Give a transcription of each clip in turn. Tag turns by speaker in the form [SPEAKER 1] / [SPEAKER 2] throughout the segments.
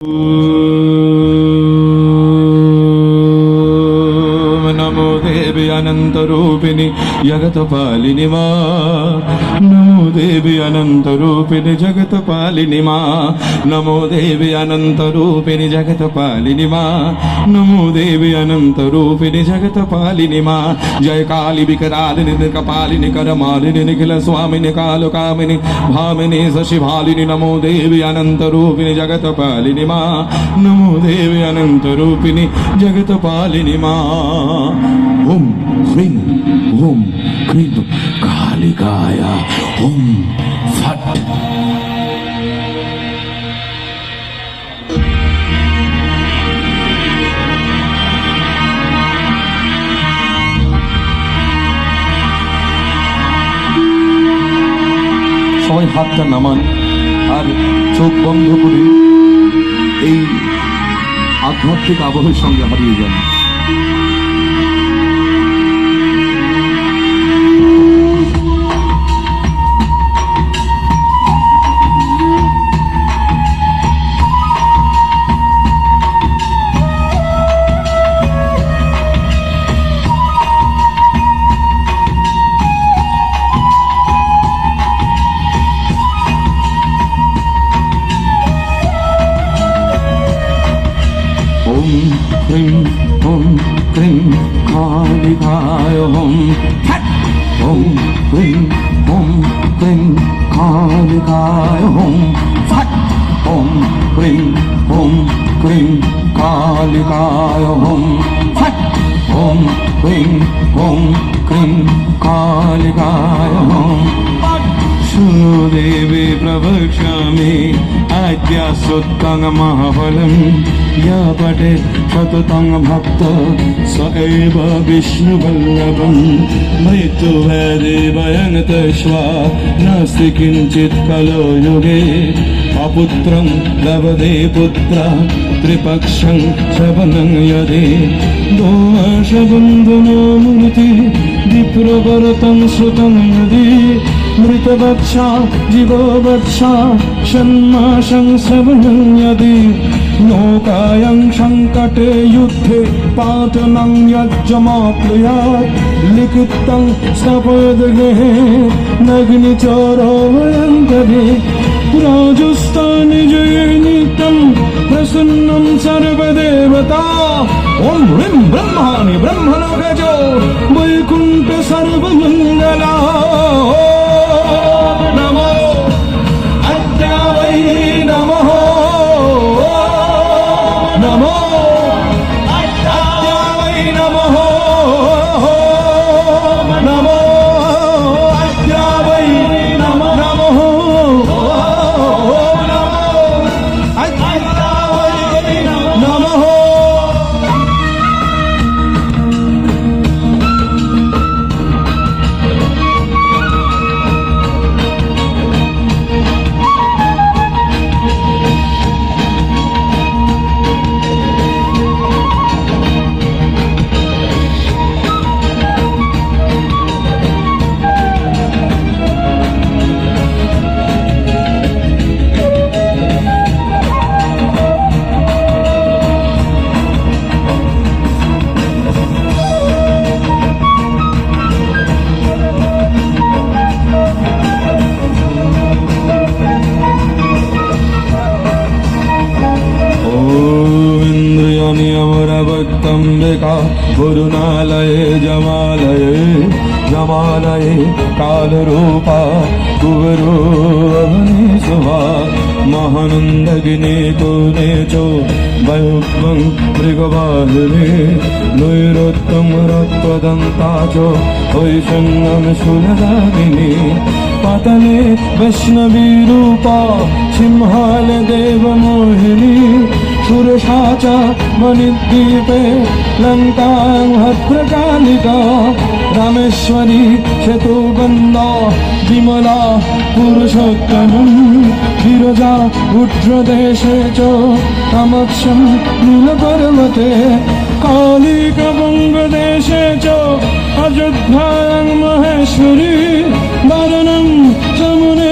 [SPEAKER 1] ॐ नमो देवी अनन्तरूपिणि जगत्पालिनि मा नमो देवी अनन्तरूपिणि जगत्पालिनि मा नमो देवी अनन्तरूपिणि जगत्पालिनि मा नमो देवी अनन्तरूपिणि जगत्पालिनि मा जय काली विकरालिनि कपालिनि करमालिनि निखिल स्वामिनि कालकामिनि भामिनि शशिभालिनि नमो देवी अनन्तरूपिणि जगत्पालिनि मा नमो देवी अनन्तरूपिणि जगत्पालिनि मा ॐ ह्रीं ॐ क्रीं कालिकाय ॐ फट् সবাই হাতটা নামান আর চোখ বন্ধ করে এই আধ্যাত্মিক আবহের সঙ্গে হারিয়ে যান 가리 가요 홈핫 홈땡 홈땡 가리 가요 홈핫 홈땡 홈땡 가리 가요 홈핫 홈땡 홈땡 가리 가요 ज्ञा या यापटे पतङ्गभक्तः स एव विष्णुवल्लवं मृत्युवैदेवयङ्वा नास्ति किञ्चित् कलो युगे। अपुत्रं लभते पुत्र त्रिपक्षं शवनं यदि। दोषबन्धुनो मुनिति दिप्रतं श्रुतं यदि। মৃতবৎস জীবো বৎস সন্মাসং শ্রবণয়দি নৌকায়ং সংকটে যুদ্ধে পাতনং যজ্জমাপ্লুয়া লিখিতং স্তপদ গৃহে নগ্নিচরোভয়ঙ্করে রাজস্থানে জয়ে নিত্যম প্রসন্নম সর্বদেবতা ওম হ্রিম ব্রহ্মাণি ব্রহ্মণ গজ বৈকুণ্ঠ সর্বমঙ্গলা গুরুনালয়ে জমালয়ে জমালয়ে কালরূপা কুবরো অগ্নি শুভা মহানন্দগিনে কোনে চো বয়ুক্বং মৃগবাহিনী নৈরোত্তম রক্তদন্তা চ ঐশন্যম সুরদাগিনী পাতলে বৈষ্ণবী রূপা সিংহাল দেব মোহিনী সুরসাচা মণিদ্বীপে লঙ্কাং ভদ্রকালিকা রামেশ্বরী সেতুবন্দা বিমলা পুরুষোত্তম বিরজা উড্রদেশে চ কামক্ষম নীলপর্বতে কালিকবঙ্গদেশে চ অযোধ্যাং মহেশ্বরী বরণং চমুনে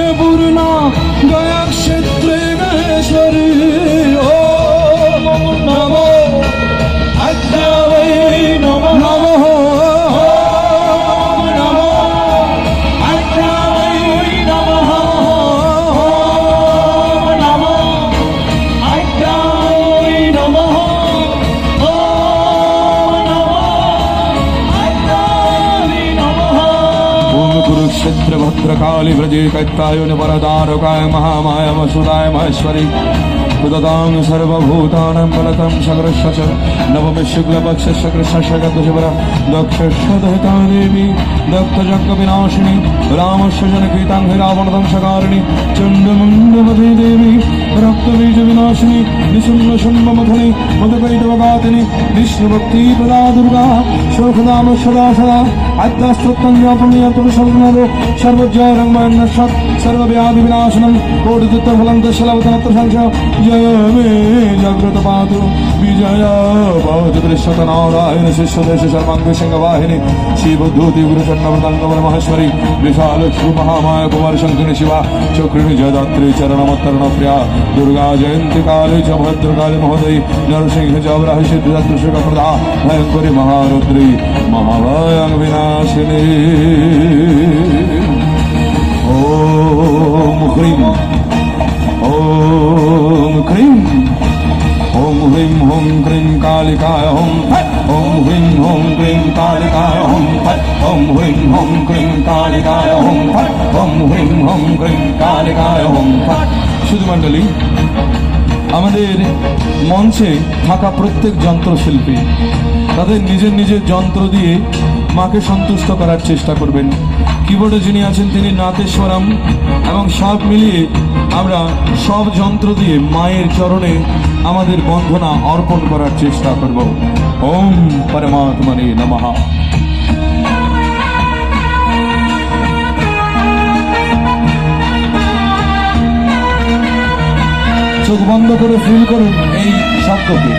[SPEAKER 1] काली व्रजे कैत्तायुन वरदारुकाय महामाय वसुदाय महेश्वरी उदतां सर्वभूतानां बलतं सकृष्य च नवमे शुक्लपक्षस्य कृष्णस्य गतशिवर दक्षस्य देवी दत्तजगविनाशिनी रामस्य जनकीतां रावणदंशकारिणि चण्डमुण्डमधे देवी रक्तबीजविनाशिनी निशुम्भशुम्भमथनि मधुकैटवगातिनि विष्णुभक्तिप्रदा दुर्गा शोकदाम सदा അജ്ഞാസ്വത്വം വ്യാപുണ്യാത്മ സർവനോ സർവജ്ഞാനന്മാൻ സർവവ്യാധി വിനാശനം കോടിതത്വ ഫലം ദശലവതനത്ര സംശ ജയ മേ ജാഗ്രത പാതു വിജയ പാതു ദൃശ്യതനാരായണ ശിഷ്യദേശ ശർമാംഗ ശംഖവാഹിനി ശിവധൂതി ഗുരുഷണ്ണവൃതംഗവന മഹേശ്വരി വിശാലക്ഷു മഹാമായ കുമാര ശങ്കിനി ശിവ ചക്രിണി ജയദാത്രി ചരണമത്തരണപ്രിയ ദുർഗാ ജയന്തി കാലേ ച ഭദ്രകാലി മഹോദയി നരസിംഹ ചവരാഹ സിദ്ധിദാത്രി ശുഖപ്രദാ ഭയങ്കരി മഹാരുദ്രി മഹാഭയംഗ വിനാ আসনে। ওম হ্রিম ওম হ্রিম ওম হ্রিম হোম ক্রিম কালিকায় হোম ওম হ্রিম হোম ক্রিম কালিকায় হোম ওম হ্রিম হোম ক্রিম কালিকায় হোম ওম হ্রিম হোম ক্রিম কালিকায় হোম শুধু মণ্ডলী, আমাদের মঞ্চে থাকা প্রত্যেক যন্ত্রশিল্পী তাদের নিজের নিজের যন্ত্র দিয়ে মাকে সন্তুষ্ট করার চেষ্টা করবেন। কিবোর্ডে যিনি আছেন তিনি নাতেশ্বরম এবং সব মিলিয়ে আমরা সব যন্ত্র দিয়ে মায়ের চরণে আমাদের বন্ধনা অর্পণ করার চেষ্টা করব। ওম পরমাত্মনে নমঃ। চোখ বন্ধ করে ফিল করুন এই শব্দকে